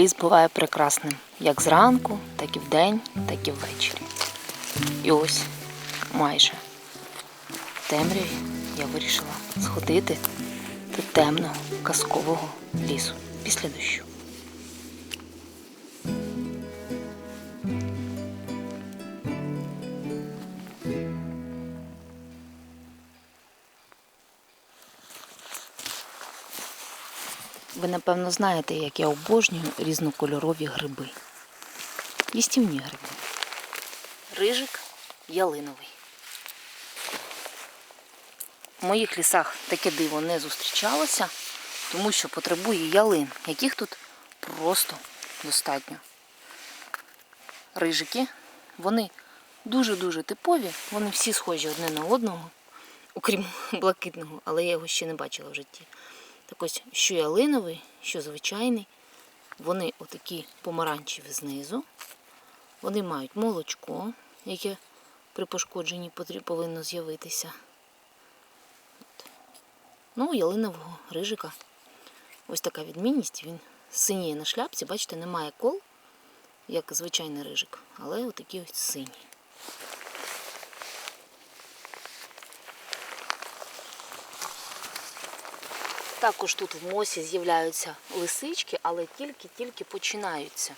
ліс буває прекрасним як зранку, так і вдень, так і ввечері. І ось майже в темряві я вирішила сходити до темного казкового лісу після дощу. Ви напевно знаєте, як я обожнюю різнокольорові гриби. Їстівні гриби. Рижик ялиновий. В моїх лісах таке диво не зустрічалося, тому що потребує ялин, яких тут просто достатньо. Рижики, вони дуже-дуже типові, вони всі схожі одне на одного, окрім блакитного, але я його ще не бачила в житті. Так ось, що ялиновий, що звичайний, вони отакі помаранчеві знизу. Вони мають молочко, яке при пошкодженні повинно з'явитися. Ну, ялинового рижика ось така відмінність. Він синіє на шляпці, бачите, немає кол, як звичайний рижик, але отакі ось сині. Також тут в мосі з'являються лисички, але тільки-тільки починаються.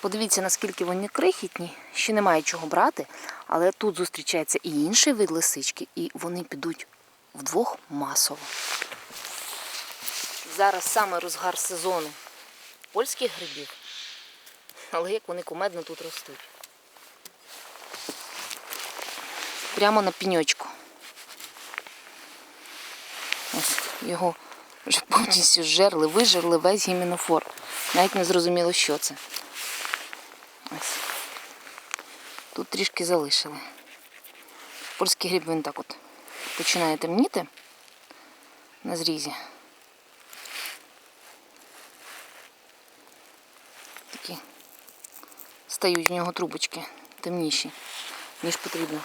Подивіться, наскільки вони крихітні, ще немає чого брати, але тут зустрічається і інший вид лисички, і вони підуть вдвох масово. Зараз саме розгар сезону польських грибів, але як вони кумедно тут ростуть. Прямо на піньочку. Ось його вже повністю зжерли, вижерли весь гімінофор. Навіть не зрозуміло, що це. Ось. Тут трішки залишили. Польський гриб він так от починає темніти на зрізі. Такі стають в нього трубочки темніші, ніж потрібно.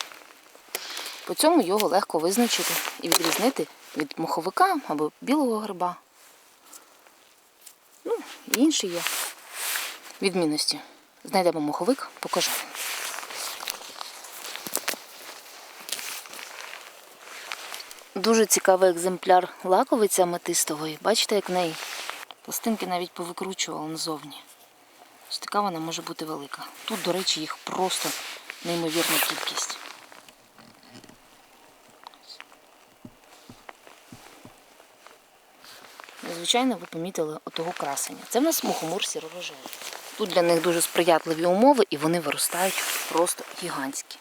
По цьому його легко визначити і відрізнити від моховика або білого гриба. Ну, і інші є відмінності. Знайдемо моховик, покажу. Дуже цікавий екземпляр лаковиця аметистової. Бачите, як в неї пластинки навіть повикручували назовні. Ось така вона може бути велика. Тут, до речі, їх просто неймовірна кількість. Звичайно, ви помітили отого красення. Це в нас мухомор сіро-рожевий. Тут для них дуже сприятливі умови і вони виростають просто гігантські.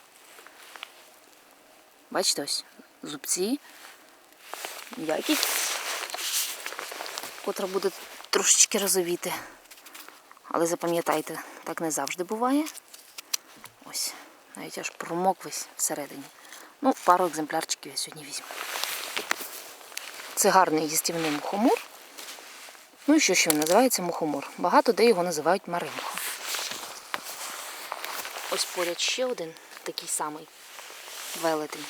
Бачите, ось зубці, якість, котра буде трошечки розовіти. Але запам'ятайте, так не завжди буває. Ось, навіть аж промок весь всередині. Ну, пару екземплярчиків я сьогодні візьму. Це гарний їстівний мухомор. Ну і що ще він називається мухомор? Багато де його називають маримхо. Ось поряд ще один такий самий велетень.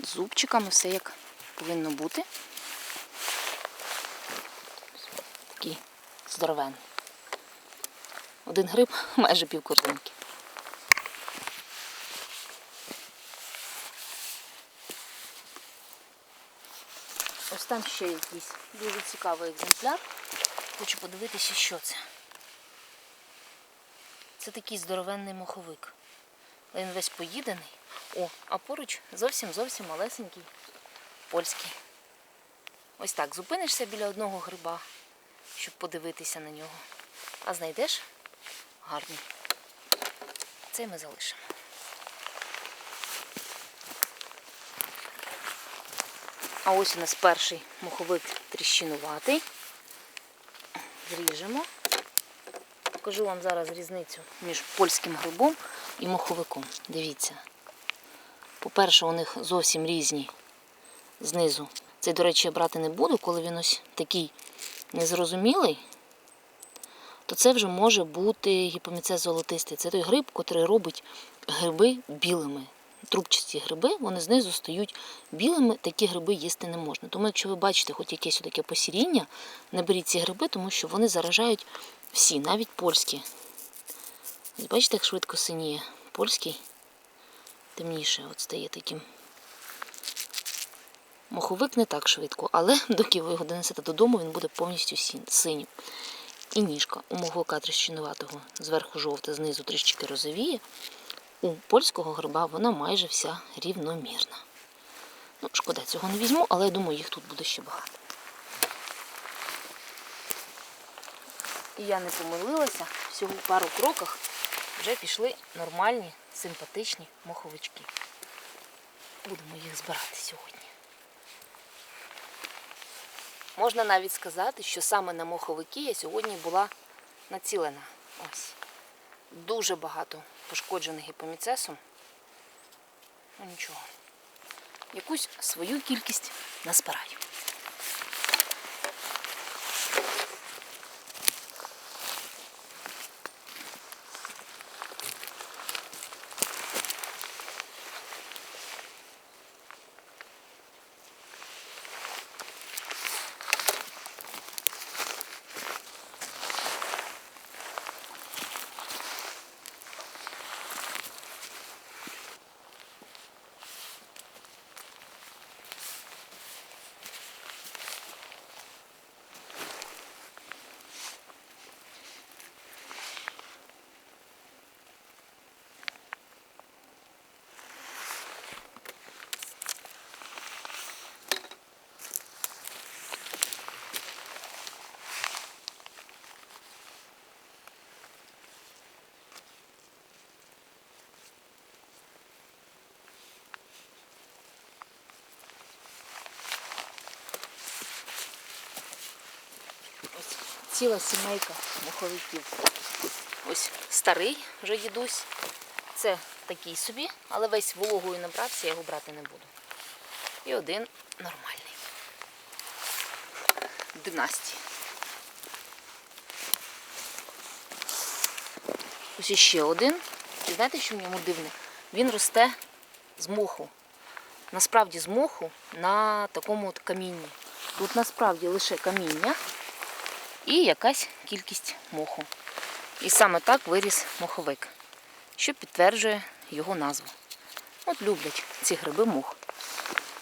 Зубчиками все як повинно бути. Такий здоровенний. Один гриб майже пів Ось там ще якийсь дуже цікавий екземпляр. Хочу подивитися, що це. Це такий здоровенний моховик. Він весь поїдений. О, а поруч зовсім зовсім малесенький польський. Ось так, зупинишся біля одного гриба, щоб подивитися на нього. А знайдеш гарний. Цей ми залишимо. А ось у нас перший муховик тріщинуватий. Зріжемо. Покажу вам зараз різницю між польським грибом і муховиком. Дивіться. По-перше, у них зовсім різні знизу. Цей, до речі, я брати не буду, коли він ось такий незрозумілий, то це вже може бути гіпоміцез золотистий. Це той гриб, котрий робить гриби білими. Трубчасті гриби, вони знизу стають білими, такі гриби їсти не можна. Тому якщо ви бачите хоч якесь таке посіріння, не беріть ці гриби, тому що вони заражають всі, навіть польські. Бачите, як швидко синіє. Польський темніше от стає таким. Моховик не так швидко, але доки ви його донесете додому, він буде повністю синім. І ніжка у моховика тріщинуватого зверху жовта, знизу трішки розовіє. У польського гриба вона майже вся рівномірна. Ну, шкода, цього не візьму, але я думаю, їх тут буде ще багато. І я не помилилася, всього в пару кроках вже пішли нормальні, симпатичні моховички. Будемо їх збирати сьогодні. Можна навіть сказати, що саме на моховики я сьогодні була націлена. Ось. Дуже багато пошкоджених гіпоміцесом. Ну нічого. Якусь свою кількість назбираю. Ціла сімейка моховиків. Ось старий вже дідусь. Це такий собі, але весь вологою набрався, я його брати не буду. І один нормальний. Династії. Ось іще один. І знаєте, що в ньому дивне? Він росте з моху. Насправді з моху на такому от камінні. Тут насправді лише каміння і якась кількість моху. І саме так виріс моховик, що підтверджує його назву. От люблять ці гриби мох.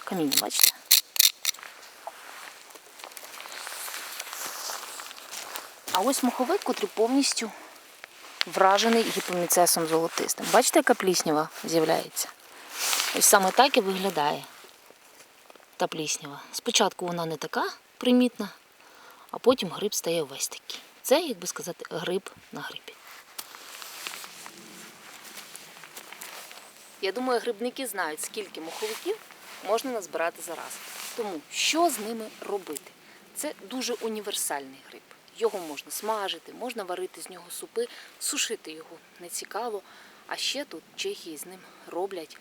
Каміння, бачите? А ось моховик, котрий повністю вражений гіпоміцесом золотистим. Бачите, яка пліснява з'являється? Ось саме так і виглядає та пліснява. Спочатку вона не така примітна, а потім гриб стає весь такий. Це, як би сказати, гриб на грибі. Я думаю, грибники знають, скільки моховиків можна назбирати за раз. Тому що з ними робити? Це дуже універсальний гриб. Його можна смажити, можна варити з нього супи, сушити його не цікаво. А ще тут Чехії з ним роблять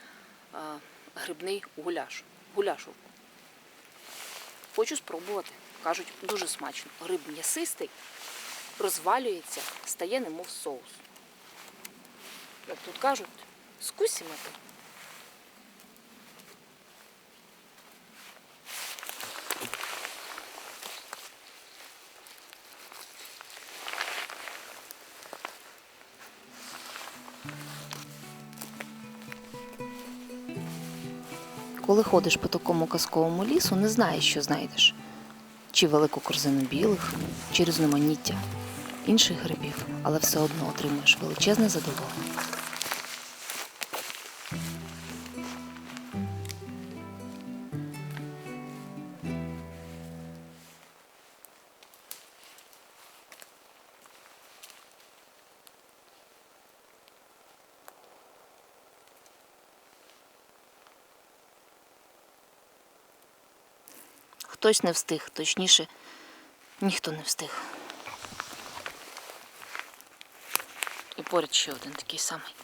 грибний гуляш. Гуляшовку. Хочу спробувати. Кажуть, дуже смачно. Гриб м'ясистий, розвалюється, стає немов соус. Як тут кажуть, скусимо то. Коли ходиш по такому казковому лісу, не знаєш, що знайдеш. Чи велику корзину білих, чи різноманіття інших грибів, але все одно отримуєш величезне задоволення. Хтось не встиг, точніше, ніхто не встиг. І поряд ще один такий самий.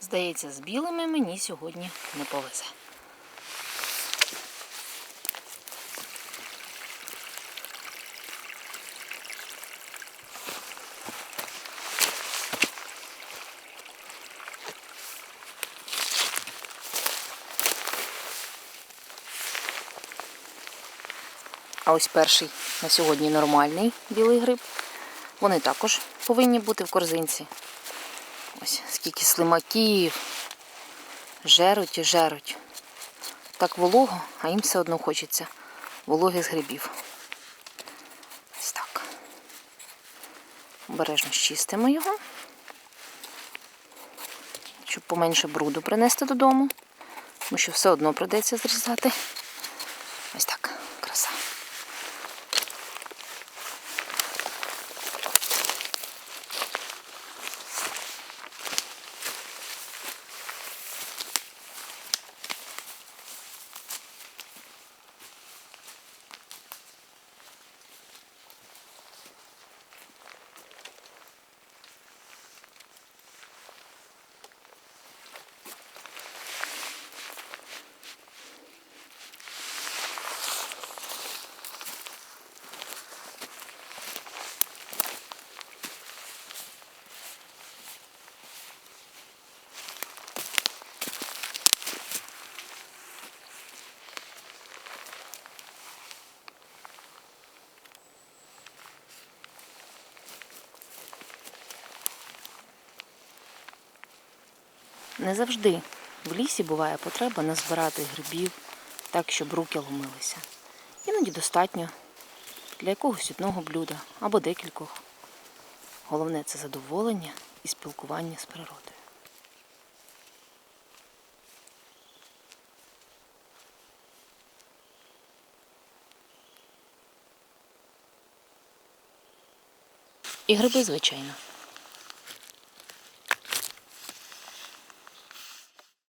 Здається, з білими мені сьогодні не повезе. А ось перший на сьогодні нормальний білий гриб. Вони також повинні бути в корзинці. Ось скільки слимаків. Жеруть і жеруть. Так волого, а їм все одно хочеться вологи з грибів. Ось так. Обережно щистимо його, щоб поменше бруду принести додому, тому що все одно придеться зрізати. Ось так, краса. Не завжди в лісі буває потреба назбирати грибів так, щоб руки ломилися. Іноді достатньо для якогось одного блюда або декількох. Головне це задоволення і спілкування з природою. І гриби, звичайно.